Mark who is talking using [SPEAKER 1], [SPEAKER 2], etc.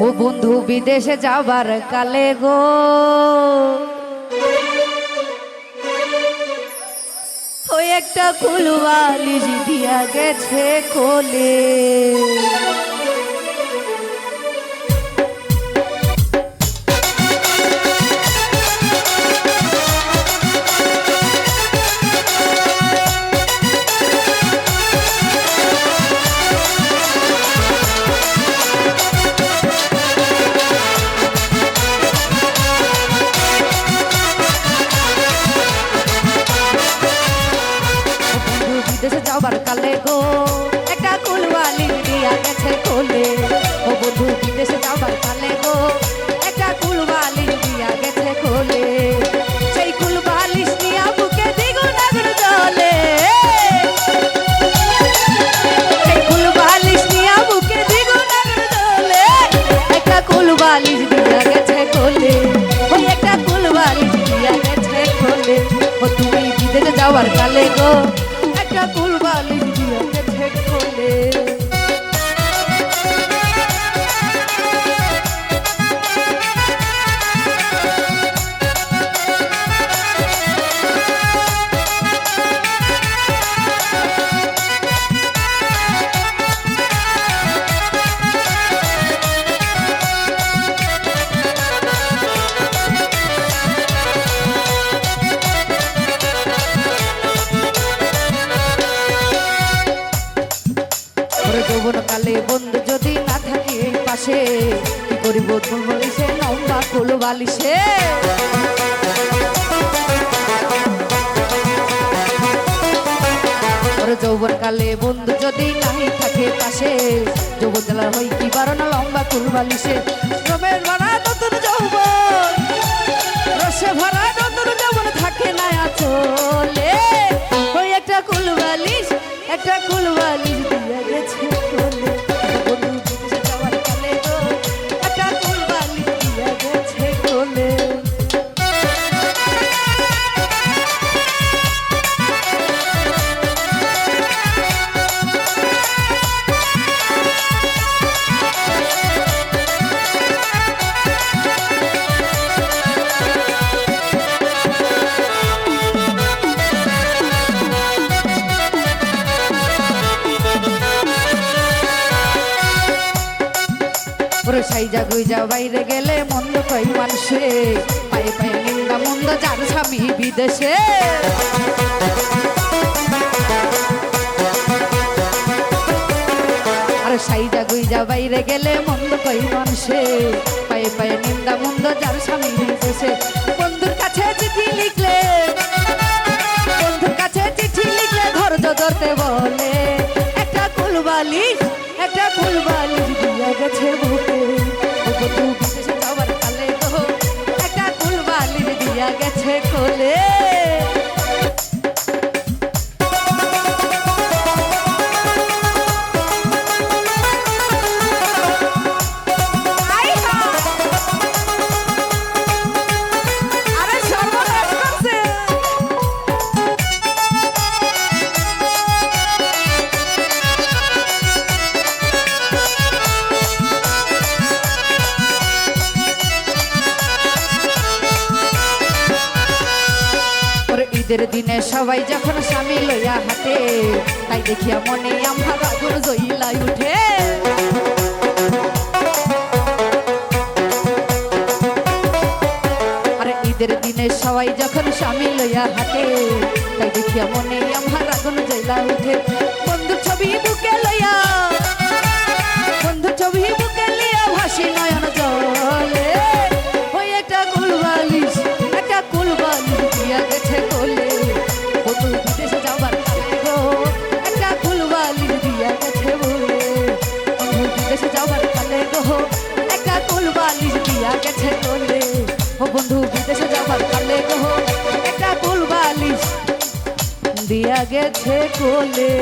[SPEAKER 1] ও বন্ধু বিদেশে যাবার কালে গো। ওই একটা কুলবালিশ দিয়া গেছে কোলে। যাবার কালে গো। একটা কুলবালি দিয়া গেছে কোলে। ও বন্ধু, বিদেশে যাবার কালে গো। একটা কুলবালি দিয়া গেছে কোলে। সেই কুলবালিশ দিয়া একটা কুলবালিশ দিয়া গেছে কোলে। ও তুমি বিদেশে যাওয়ার কালে গো। কি করিব তুমি বলিছে লম্বা কুল বালিশে। যৌবন কালে বন্ধু যদি নাই থাকে পাশে যৌবন জেলার হই কি বারো না লম্বা ভরা ওরে সাইজা গুইজা বাইরে গেলে মন্দ কই মানুষে? পায়ে পায়ে নিন্দা মন্দ যার স্বামী বিদেশে? আর সাইজা গুইজা বাইরে গেলে মন্দ কই মানুষে? পায়ে পায়ে নিন্দা মন্দ যার স্বামী বিদেশে? বন্ধুর কাছে চিঠি লিখলে, বন্ধুর কাছে চিঠি লিখলে ধৈর্য ধরতে বলে, একটা কুলবালিশ একটা কুলবালিশ দিয়া গেছে ঈদের দিনে সবাই যখন স্বামী লইয়া হাতে তাই দেখিয়া মনে আমার আগুন জইলাই উঠে। আরে ঈদের দিনে সবাই যখন স্বামী লইয়া হাতে তাই দেখিয়া মনে আমার আগুন জইলা উঠে। বন্ধুর ছবি বুকে লইয়া বিদেশে যাবার কালে গো একটা কুলবালিশ দিয়া গেছে কোলে।